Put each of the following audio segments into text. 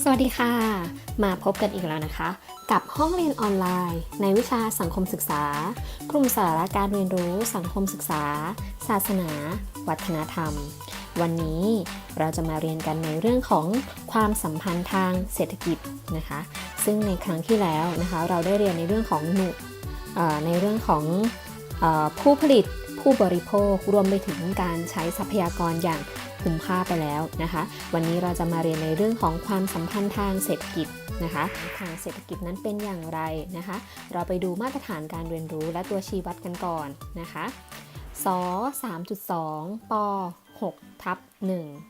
สวัสดีค่ะ มาพบกันอีกแล้วนะคะ กับห้องเรียนออนไลน์ ในวิชาสังคมศึกษา กลุ่มสาระการเรียนรู้สังคมศึกษา ศาสนา วัฒนธรรม วันนี้เราจะมาเรียนกันในเรื่องของความสัมพันธ์ทางเศรษฐกิจนะคะ ซึ่งในครั้งที่แล้วนะคะ เราได้เรียนในเรื่องของหนุเอ่อในเรื่องของออผู้ผลิต ผู้บริโภครวมไปถึงการใช้ทรัพยากรอย่างคุ้มค่าไปแล้วนะคะ วันนี้เราจะมาเรียนในเรื่องของความสัมพันธ์ทางเศรษฐกิจนะคะทางเศรษฐกิจนั้นเป็นอย่างไรนะคะ เราไปดูมาตรฐานการเรียนรู้และตัวชี้วัดกันก่อนนะคะส3.2ป6ทับ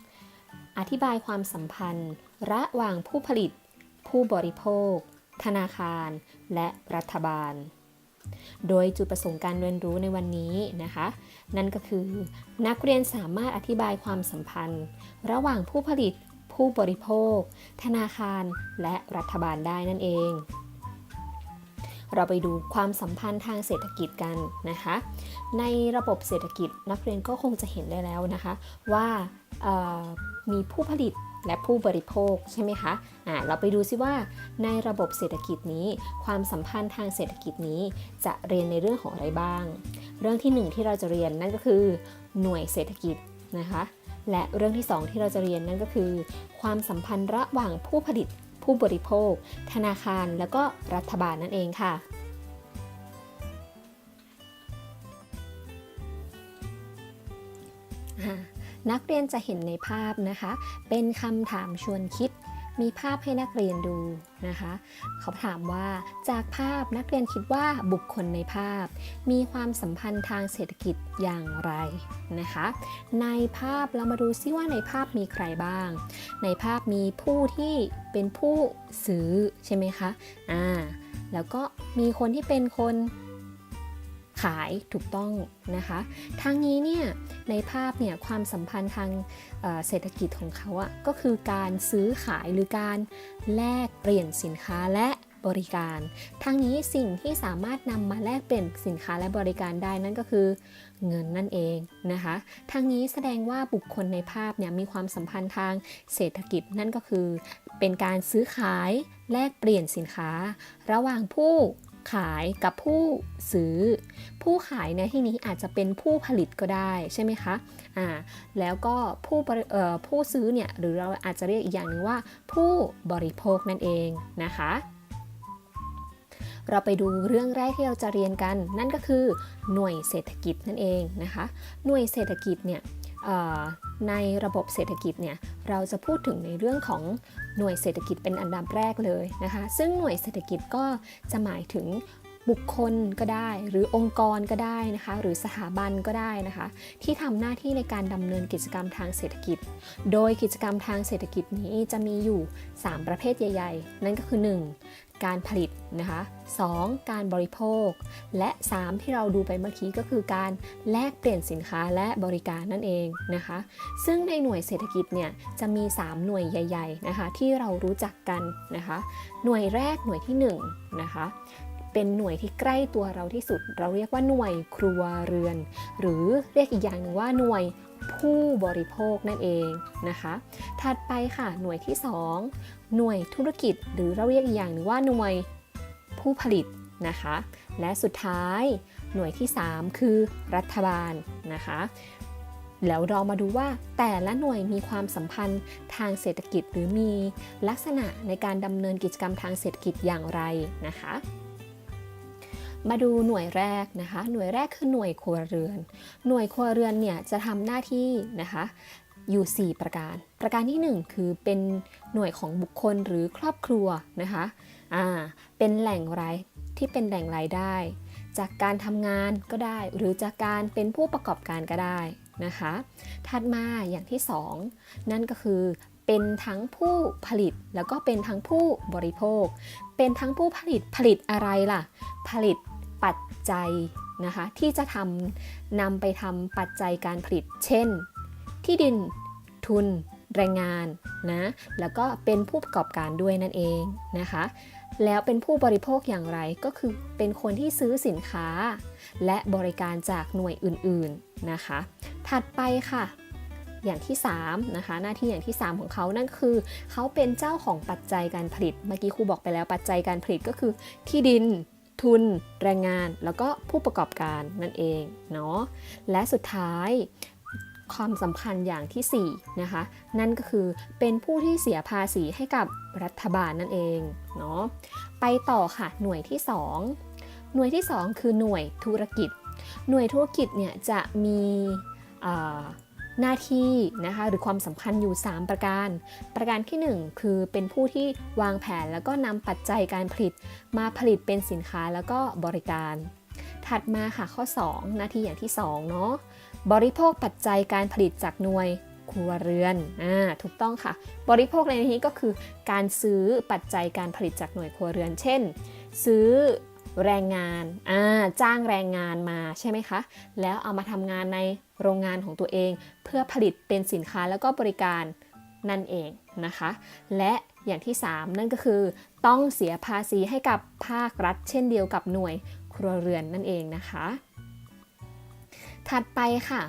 1อธิบายความสัมพันธ์ ระหว่างผู้ผลิต ผู้บริโภค ธนาคาร และรัฐบาล โดยจุดประสงค์การเรียนรู้ในวันนี้นะคะ นั่นก็คือ นักเรียนสามารถอธิบายความสัมพันธ์ ระหว่างผู้ผลิต ผู้บริโภค ธนาคาร และรัฐบาลได้นั่นเอง เราไปดูความสัมพันธ์ทางเศรษฐกิจกันนะคะ ในระบบเศรษฐกิจนักเรียนก็คงจะเห็นได้แล้วนะคะ ว่ามีผู้ผลิต และผู้บริโภคใช่ไหมคะอ่าเราไปดูซิว่าในระบบเศรษฐกิจนี้ ความสัมพันธ์ทางเศรษฐกิจนี้จะเรียนในเรื่องของอะไรบ้าง เรื่องที่หนึ่งที่เราจะเรียนนั่นก็คือ หน่วยเศรษฐกิจนะคะและเรื่องที่สองที่เราจะเรียนนั่นก็คือ ความสัมพันธ์ระหว่างผู้ผลิต ผู้บริโภค ธนาคารแล้วก็รัฐบาลนั่นเองค่ะอ นักเรียนจะเห็นในภาพนะคะ เป็นคำถามชวนคิด มีภาพให้นักเรียนดูนะคะ เขาถามว่าจากภาพนักเรียนคิดว่าบุคคลในภาพ มีความสัมพันธ์ทางเศรษฐกิจอย่างไรนะคะ ในภาพเรามาดูซิว่าในภาพมีใครบ้าง ในภาพมีผู้ที่เป็นผู้ซื้อใช่ไหมคะอ่าแล้วก็มีคนที่เป็นคน ขายถูกต้องนะคะทางนี้เนี่ยในภาพเนี่ยความสัมพันธ์ทางเเศรษฐกิจของเขาอะก็คือการซื้อขายหรือการแลกเปลี่ยนสินค้าและบริการ ทั้งนี้สิ่งที่สามารถนำมาแลกเปลี่ยนสินค้าและบริการได้นั่นก็คือเงินนั่นเองนะคะ ทั้งนี้แสดงว่าบุคคลในภาพเนี่ยมีความสัมพันธ์ทางเศรษฐกิจนั่นก็คือ เป็นการซื้อขายแลกเปลี่ยนสินค้า ระหว่างผู้ ขายกับผู้ซื้อ ผู้ขายในที่นี้อาจจะเป็นผู้ผลิตก็ได้ใช่ไหมคะอ่าแล้วก็ผู้ผู้ซื้อเนี่ยหรือเราอาจจะเรียกอีกอย่างหนึ่งว่า ผู้บริโภคนั่นเองนะคะเราไปดูเรื่องแรกที่เราจะเรียนกัน นั่นก็คือหน่วยเศรษฐกิจนั่นเองนะคะ หน่วยเศรษฐกิจเนี่ย ในระบบเศรษฐกิจเนี่ยเราจะพูดถึงในเรื่องของหน่วยเศรษฐกิจเป็นอันดับแรกเลยนะคะ ซึ่งหน่วยเศรษฐกิจก็จะหมายถึง บุคคลก็ได้ หรือองค์กรก็ได้นะคะ หรือสถาบันก็ได้นะคะ ที่ทำหน้าที่ในการดำเนินกิจกรรมทางเศรษฐกิจ โดยกิจกรรมทางเศรษฐกิจนี้จะมีอยู่ 3 ประเภทใหญ่ ๆ นั่นก็คือ 1. การผลิตนะคะ 2. การบริโภค และ 3 ที่เราดูไปเมื่อกี้ก็คือการแลกเปลี่ยนสินค้าและบริการนั่นเองนะคะ ซึ่งในหน่วยเศรษฐกิจเนี่ยจะมี 3 หน่วยใหญ่ ๆนะคะ ที่เรารู้จักกันนะคะ หน่วยแรกหน่วยที่1นะคะ เป็นหน่วยที่ใกล้ตัวเราที่สุด เราเรียกว่าหน่วยครัวเรือน หรือเรียกอีกอย่างหนึ่งว่าหน่วยผู้บริโภคนั่นเองนะคะ ถัดไปค่ะหน่วยที่ 2 หน่วยธุรกิจ หรือเราเรียกอีกอย่างหนึ่งว่าหน่วยผู้ผลิตนะคะ และสุดท้ายหน่วยที่ 3 คือรัฐบาลนะคะแล้วเรามาดูว่าแต่ละหน่วยมีความสัมพันธ์ทางเศรษฐกิจหรือมีลักษณะในการดำเนินกิจกรรมทางเศรษฐกิจอย่างไรนะคะ มาดูหน่วยแรกนะคะ หน่วยแรกคือหน่วยครัวเรือน หน่วยครัวเรือนเนี่ยจะทำหน้าที่นะคะอยู่ 4 ประการ ประการที่ 1 คือเป็นหน่วยของบุคคลหรือครอบครัวนะคะอ่าเป็นแหล่งรายที่เป็นแหล่งรายได้ จากการทำงานก็ได้ หรือจากการเป็นผู้ประกอบการก็ได้นะคะ ถัดมาอย่างที่ 2 นั่นก็คือเป็นทั้งผู้ผลิตแล้วก็เป็นทั้งผู้บริโภค เป็นทั้งผู้ผลิตผลิตอะไรล่ะ ผลิต ปัจจัยนะคะที่จะทำนำไปทำปัจจัยการผลิต เช่น ที่ดินทุน แรงงานนะแล้วก็เป็นผู้ประกอบการด้วยนั่นเองนะคะ แล้วเป็นผู้บริโภคอย่างไรก็คือเป็นคนที่ซื้อสินค้า และบริการจากหน่วยอื่นๆนะคะ ถัดไปค่ะอย่างที่3นะคะหน้าที่อย่างที่ 3 ของเขานั่นคือ เขาเป็นเจ้าของปัจจัยการผลิต เมื่อกี้ครูบอกไปแล้วปัจจัยการผลิตก็คือที่ดิน ทุน แรงงาน แล้วก็ผู้ประกอบการนั่นเองเนาะ และสุดท้ายความสำคัญอย่างที่ 4 นะคะ นั่นก็คือเป็นผู้ที่เสียภาษีให้กับรัฐบาลนั่นเองเนาะ ไปต่อค่ะหน่วยที่ 2 หน่วยที่ 2 คือหน่วยธุรกิจ หน่วยธุรกิจเนี่ยจะมีอ่า หน้าที่นะคะหรือความสำคัญอยู่ 3 ประการ ประการที่ 1 คือเป็นผู้ที่วางแผนแล้วก็นำปัจจัยการผลิต มาผลิตเป็นสินค้าแล้วก็บริการ ถัดมาค่ะข้อ 2 หน้าที่อย่างที่2เนาะบริโภคปัจจัยการผลิตจากหน่วยครัวเรือนอ่าถูกต้องค่ะ บริโภคในที่นี้ก็คือการซื้อปัจจัยการผลิตจากหน่วยครัวเรือน เช่น ซื้อ แรงงานอ่าจ้างแรงงานมาใช่ไหมคะ แล้วเอามาทำงานในโรงงานของตัวเอง เพื่อผลิตเป็นสินค้าแล้วก็บริการนั่นเองนะคะ และอย่างที่ 3 นั่นก็คือ ต้องเสียภาษีให้กับภาครัฐ เช่นเดียวกับหน่วยครัวเรือนนั่นเองนะคะ ถัดไปค่ะ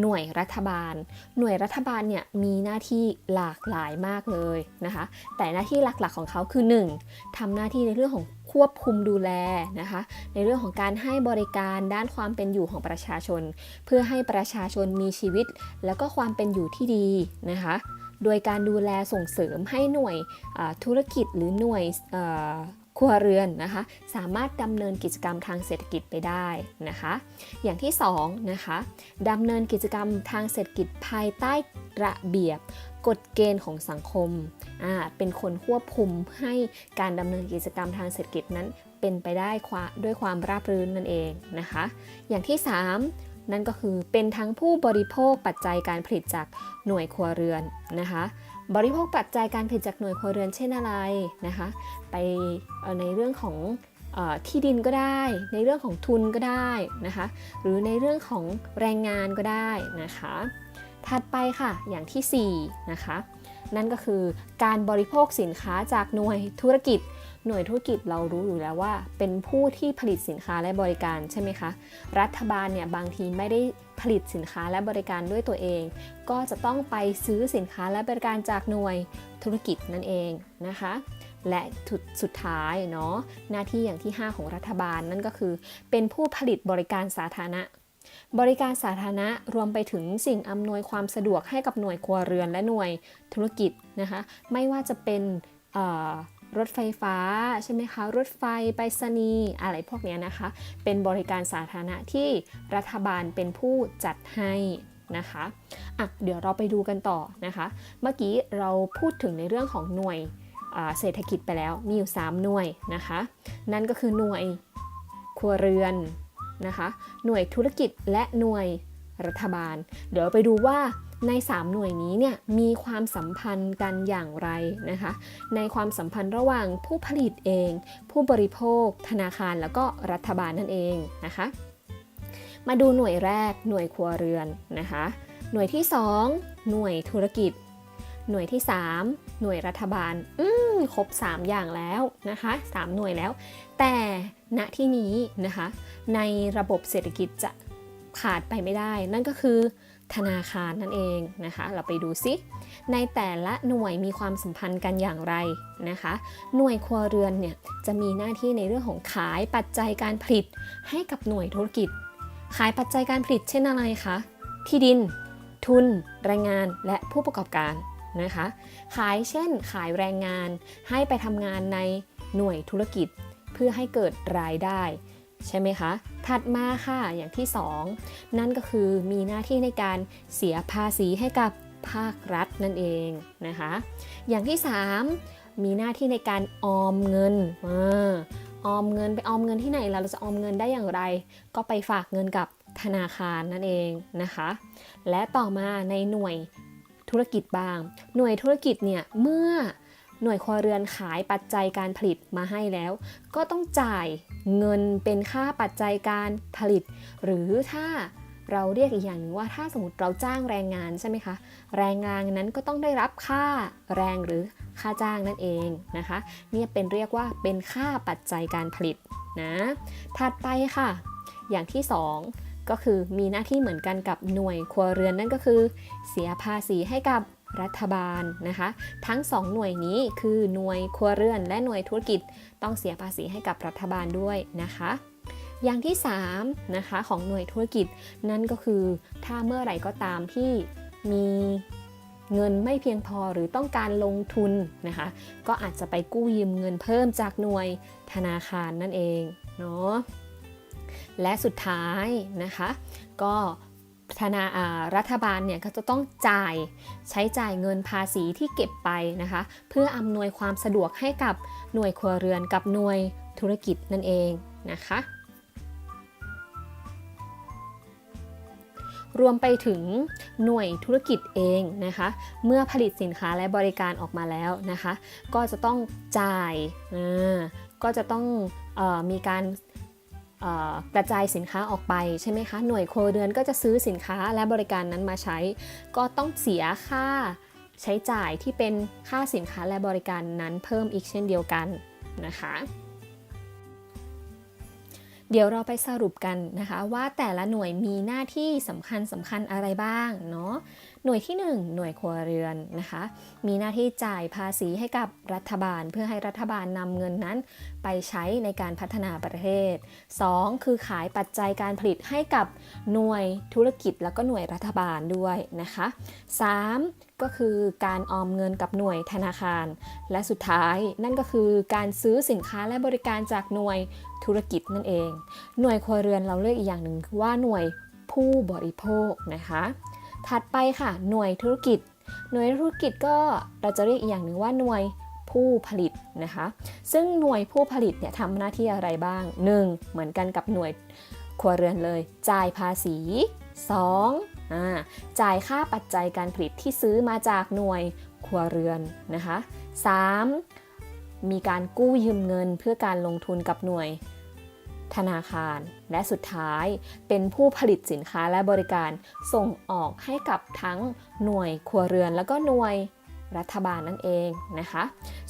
หน่วยรัฐบาล หน่วยรัฐบาลเนี่ยมีหน้าที่หลากหลายมากเลยนะคะ แต่หน้าที่หลักๆของเขาคือ 1. ทำหน้าที่ในเรื่องของควบคุมดูแลนะคะ ในเรื่องของการให้บริการด้านความเป็นอยู่ของประชาชน เพื่อให้ประชาชนมีชีวิต แล้วก็ความเป็นอยู่ที่ดีนะคะ โดยการดูแลส่งเสริมให้หน่วยธุรกิจหรือหน่วย ครัวเรือนนะคะ สามารถดำเนินกิจกรรมทางเศรษฐกิจไปได้นะคะ อย่างที่2นะคะดำเนินกิจกรรมทางเศรษฐกิจภายใต้ระเบียบกฎเกณฑ์ของสังคม เป็นคนควบคุมให้การดำเนินกิจกรรมทางเศรษฐกิจนั้นเป็นไปได้ด้วยความราบรื่นนั่นเองนะคะ อย่างที่ 3 นั่นก็คือเป็นทั้งผู้บริโภคปัจจัยการผลิตจากหน่วยครัวเรือนนะคะ บริโภคปัจจัยการผลิตจากหน่วยครัวเรือนเช่นอะไรนะคะ ไปในเรื่องของอที่ดินก็ได้ ในเรื่องของทุนก็ได้นะคะ หรือในเรื่องของแรงงานก็ได้นะคะ ถัดไปค่ะอย่างทีสี่4นะคะนั่นก็คือการบริโภคสินค้าจากหน่วยธุรกิจ หน่วยธุรกิจเรารู้อยู่แล้วว่า เป็นผู้ที่ผลิตสินค้าและบริการใช่ไหมคะ รัฐบาลเนี่ยบางทีไม่ได้ ผลิตสินค้าและบริการด้วยตัวเอง ก็จะต้องไปซื้อสินค้าและบริการจากหน่วยธุรกิจนั่นเองนะคะ และสุดท้ายเนาะหน้าที่อย่างที่ 5 ของรัฐบาลนั่นก็คือ เป็นผู้ผลิตบริการสาธารณะบริการสาธารณะรวมไปถึงสิ่งอำนวยความสะดวกให้กับหน่วยครัวเรือนและหน่วยธุรกิจนะคะ ไม่ว่าจะเป็นอ รถไฟฟ้าใช่ไหมคะ รถไฟไปรษณีย์อะไรพวกเนี้ยนะคะ เป็นบริการสาธารณะที่รัฐบาลเป็นผู้จัดให้นะคะอะเดี๋ยวเราไปดูกันต่อนะคะ เมื่อกี้เราพูดถึงในเรื่องของหน่วยเศรษฐกิจไปแล้วมีอยู่ 3 หน่วยนะคะ นั่นก็คือหน่วยครัวเรือนนะคะ หน่วยธุรกิจและหน่วยรัฐบาล เดี๋ยวไปดูว่า ใน 3 หน่วยนี้เนี่ยมีความสัมพันธ์กันอย่างไรนะคะ ในความสัมพันธ์ระหว่างผู้ผลิตเอง ผู้บริโภค ธนาคารแล้วก็รัฐบาลนั่นเองนะคะ มาดูหน่วยแรกหน่วยครัวเรือนนะคะ หน่วยที่ 2 หน่วยธุรกิจ หน่วยที่ 3 หน่วยรัฐบาล อืมครบ 3 อย่างแล้วนะคะ 3 หน่วยแล้ว แต่ณที่นี้นะคะ ในระบบเศรษฐกิจจะขาดไปไม่ได้ นั่นก็คือ ธนาคารนั่นเองนะคะ เราไปดูซิในแต่ละหน่วยมีความสัมพันธ์กันอย่างไรนะคะ หน่วยครัวเรือนเนี่ยจะมีหน้าที่ในเรื่องของขายปัจจัยการผลิตให้กับหน่วยธุรกิจ ขายปัจจัยการผลิตเช่นอะไรคะที่ดิน ทุน แรงงานและผู้ประกอบการนะคะ ขายเช่น ขายแรงงานให้ไปทำงานในหน่วยธุรกิจ เพื่อให้เกิดรายได้ ใช่ไหมคะ ถัดมาค่ะอย่างที่ 2 นั่นก็คือมีหน้าที่ในการเสียภาษีให้กับภาครัฐนั่นเองนะคะ อย่างที่ 3 มีหน้าที่ในการออมเงินอออมเงินไปออมเงินที่ไหนเราจะออมเงินได้อย่างไร ก็ไปฝากเงินกับธนาคารนั่นเองนะคะ และต่อมาในหน่วยธุรกิจบ้าง หน่วยธุรกิจเนี่ยเมื่อหน่วยครัวเรือนขายปัจจัยการผลิตมาให้แล้ว ก็ต้องจ่าย เงินเป็นค่าปัจจัยการผลิต หรือถ้าเราเรียกอีกอย่างนึงว่าถ้าสมมติเราจ้างแรงงานใช่ไหมคะ แรงงานนั้นก็ต้องได้รับค่าแรงหรือค่าจ้างนั่นเองนะคะเนี่ยเป็นเรียกว่าเป็นค่าปัจจัยการผลิตนะถัดไปค่ะ อย่างที่ 2 ก็คือมีหน้าที่เหมือนกันกับหน่วยครัวเรือนนั่นก็คือ เสียภาษีให้กับ รัฐบาลนะคะ ทั้ง 2 หน่วยนี้คือหน่วยครัวเรือนและหน่วยธุรกิจต้องเสียภาษีให้กับรัฐบาลด้วยนะคะ อย่างที่3นะคะของหน่วยธุรกิจนั่นก็คือ ถ้าเมื่อไหร่ก็ตามที่มีเงินไม่เพียงพอหรือต้องการลงทุนนะคะ ก็อาจจะไปกู้ยืมเงินเพิ่มจากหน่วยธนาคารนั่นเองเนาะและสุดท้ายนะคะ ก็ ธนาารัฐบาลเนี่ยก็จะต้องจ่ายใช้จ่ายเงินภาษีที่เก็บไปนะคะ เพื่ออำนวยความสะดวกให้กับหน่วยครัวเรือนกับหน่วยธุรกิจนั่นเองนะคะ รวมไปถึงหน่วยธุรกิจเองนะคะ เมื่อผลิตสินค้าและบริการออกมาแล้วนะคะ ก็จะต้องจ่ายก็จะต้องออมีการ กระจายสินค้าออกไปใช่ไหมคะ หน่วยครัวเรือนก็จะซื้อสินค้าและบริการนั้นมาใช้ ก็ต้องเสียค่าใช้จ่ายที่เป็นค่าสินค้าและบริการนั้นเพิ่มอีกเช่นเดียวกันนะคะ เดี๋ยวเราไปสรุปกันนะคะว่าแต่ละหน่วยมีหน้าที่สำคัญสำคัญอะไรบ้างเนาะ หน่วยที่ 1 หน่วยครัวเรือนนะคะ มีหน้าที่จ่ายภาษีให้กับรัฐบาล เพื่อให้รัฐบาลนำเงินนั้น ไปใช้ในการพัฒนาประเทศ 2. คือขายปัจจัยการผลิตให้กับหน่วยธุรกิจแล้วก็หน่วยรัฐบาลด้วยนะคะ 3. ก็คือการออมเงินกับหน่วยธนาคาร และสุดท้ายนั่นก็คือการซื้อสินค้าและบริการจากหน่วยธุรกิจนั่นเอง หน่วยครัวเรือนเราเรียกอีกอย่างหนึ่งว่าหน่วยผู้บริโภคนะคะ ถัดไปค่ะ หน่วยธุรกิจ หน่วยธุรกิจก็เราจะเรียกอีกอย่างหนึ่งว่าหน่วยผู้ผลิตนะคะ ซึ่งหน่วยผู้ผลิตเนี่ยทำหน้าที่อะไรบ้าง 1. เหมือนกันกับหน่วยครัวเรือนเลย จ่ายภาษี 2. อ่าจ่ายค่าปัจจัยการผลิตที่ซื้อมาจากหน่วยครัวเรือนนะคะ 3. มีการกู้ยืมเงินเพื่อการลงทุนกับหน่วย ธนาคาร และสุดท้ายเป็นผู้ผลิตสินค้าและบริการส่งออกให้กับทั้งหน่วยครัวเรือน แล้วก็หน่วย รัฐบาลนั่นเองนะคะ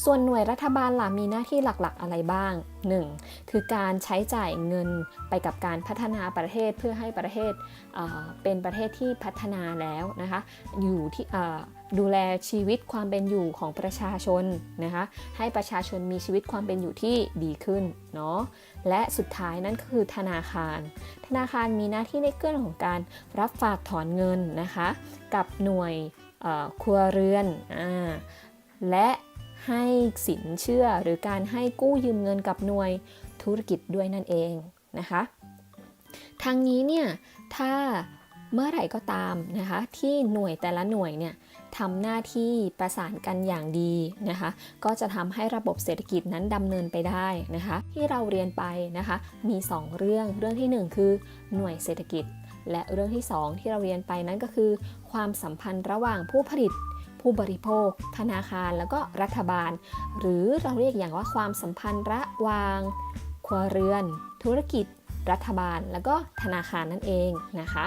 ส่วนหน่วยรัฐบาลล่ะมีหน้าที่หลักๆอะไรบ้าง 1. คือการใช้จ่ายเงินไปกับการพัฒนาประเทศเพื่อให้ประเทศเเป็นประเทศที่พัฒนาแล้วนะคะ อยู่ที่ดูแลชีวิตความเป็นอยู่ของประชาชนนะคะ ให้ประชาชนมีชีวิตความเป็นอยู่ที่ดีขึ้นเนาะ และสุดท้ายนั่นก็คือธนาคาร ธนาคารมีหน้าที่ในเรื่องของการรับฝากถอนเงินนะคะ กับหน่วย ครัวเรือนอและให้สินเชื่อหรือการให้กู้ยืมเงินกับหน่วยธุรกิจด้วยนั่นเองนะคะทางนี้เนี่ยถ้าเมื่อไหร่ก็ตามนะคะที่หน่วยแต่ละหน่วยเนี่ยทำหน้าที่ประสานกันอย่างดีนะคะก็จะทำให้ระบบเศรษฐกิจนั้นดำเนินไปได้นะคะที่เราเรียนไปนะคะมี 2 เรื่องเรื่องทีหนึ่1 คือหน่วยเศรษฐกิจ และเรื่องที่ 2 ที่เราเรียนไปนั้นก็คือ ความสัมพันธ์ระหว่างผู้ผลิต ผู้บริโภค ธนาคาร แล้วก็รัฐบาล หรือเราเรียกอย่างว่าความสัมพันธ์ระหว่างครัวเรือน ธุรกิจ รัฐบาล แล้วก็ธนาคารนั่นเองนะคะ